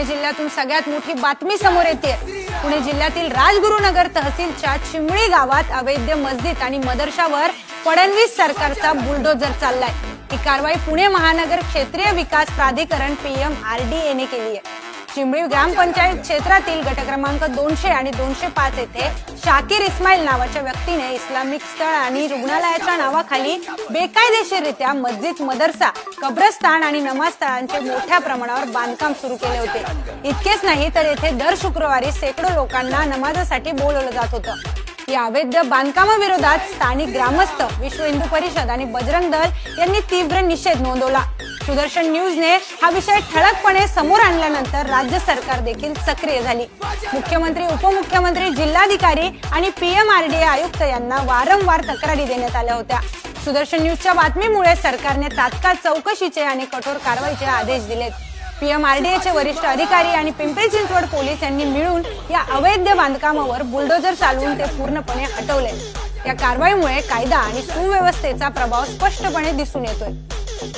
पुणे जिल्ह्यातून सगळ्यात मोठी बातमी समोर येते पुणे जिल्ह्यातील राजगुरुनगर तहसीलच्या चिमळी गावात अवैध मस्जिद आणि मदरशावर फडणवीस सरकारचा बुलडोजर चाललाय. ही कारवाई पुणे महानगर क्षेत्रीय विकास प्राधिकरण पीएम आर डी ए ने केली आहे. चिंबळी ग्रामपंचायत क्षेत्रातील गट क्रमांक दोनशे आणि दोनशे पाच येथे शाकीर इस्माईल नावाच्या व्यक्तीने इस्लामिक स्थळ आणि रुग्णालयाच्या नावाखाली बेकायदेशीररित्या मस्जिद मदरसा कब्रस्तान आणि नमाज स्थळांचे मोठ्या प्रमाणावर बांधकाम सुरू केले होते. इतकेच नाही तर येथे दर शुक्रवारी शेकडो लोकांना नमाजासाठी बोलवलं जात होतं. या अवैध बांधकामाविरोधात स्थानिक ग्रामस्थ विश्व हिंदू परिषद आणि बजरंग दल यांनी तीव्र निषेध नोंदवला. सुदर्शन न्यूजने हा विषय ठळकपणे समोर आणल्यानंतर राज्य सरकार देखील सक्रिय झाली. मुख्यमंत्री उपमुख्यमंत्री जिल्हाधिकारी आणि पीएमआरडीए आयुक्त यांना वारंवार तक्रारी देण्यात आल्या होत्या. सुदर्शन न्यूजच्या बातमीमुळे सरकारने तात्काळ चौकशीचे आणि कठोर कारवाईचे आदेश दिलेत. पीएमआरडीएचे वरिष्ठ अधिकारी आणि पिंपरी चिंचवड पोलीस यांनी मिळून या अवैध बांधकामावर बुलडोजर चालवून ते पूर्णपणे हटवले. या कारवाईमुळे कायदा आणि सुव्यवस्थेचा प्रभाव स्पष्टपणे दिसून येतोय.